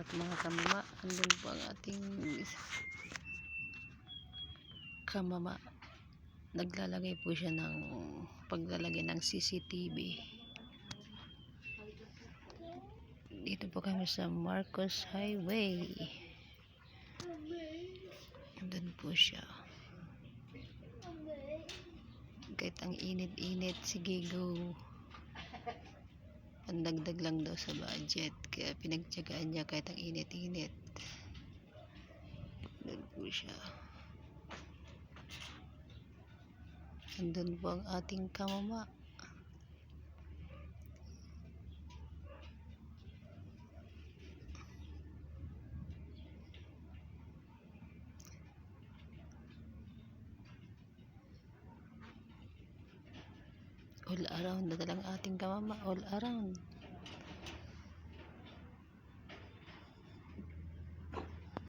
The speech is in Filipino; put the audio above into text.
at mga kamama. Andun po ang ating kamama. Naglalagay po siya ng paglalagay ng CCTV. Dito po kami sa Marcos Highway. Andun po siya. Kahit ang init-init, sige go. Pandagdag lang daw sa budget. Kaya pinagtyagaan niya kahit ang init-init. Doon po siya. Andun po ang ating kamama. All around na lang ating kamama. All around.